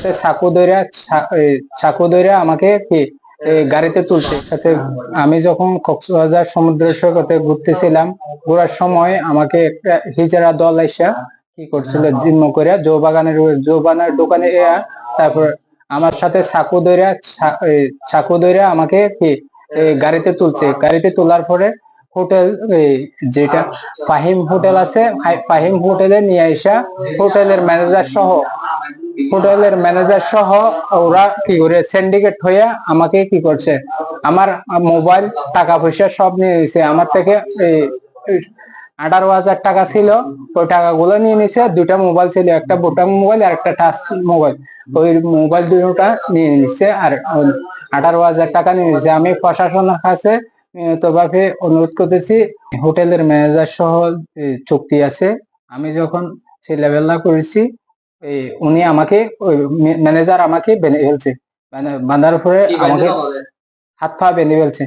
সে আমাকে কি গাড়িতে তুলছে। সাথে আমি যখন কক্সবাজার সমুদ্র সৈকতে ঘুরতেছিলাম ঘোরার সময় আমাকে একটা হিজারা দল এসে কি করছিল জিম্ম করে জৌবাগানের জৌবানের দোকানে এয়া তারপর আমার সাথে চাকু ধরে চাকু ধরে আমাকে কি গাড়িতে তুলছে। গাড়িতে তোলার পরে হোটেল এই যেটা ফাহিম হোটেল আছে ফাহিম হোটেলে নিয়ে আসা হোটেলের ম্যানেজার সহ হোটেলের ম্যানেজার সহ ওরা কি করে সিন্ডিকেট হয়ে আমাকে কি করছে? আমার মোবাইল টাকা পয়সা সব নিয়ে নিছে। আমার থেকে আঠারো হাজার টাকা ছিল ওই টাকাগুলো নিয়ে নিছে। দুটা মোবাইল ছিল একটা বোটাম মোবাইল আর একটা টাচ মোবাইল ওই মোবাইল দুটোটা নিয়ে নিচ্ছে আর আঠারো হাজার টাকা নিয়ে নিচ্ছে আমি প্রশাসনের কাছে ভাবে অনুরোধ করতেছি হোটেলের ম্যানেজার সহ চুক্তি আছে। আমি যখন ছেলেবেলা করেছি উনি আমাকে ম্যানেজার আমাকে বেঁধে ফেলছে। মানে বাঁধার পরে আমাকে হাত পা বেঁধে ফেলছে।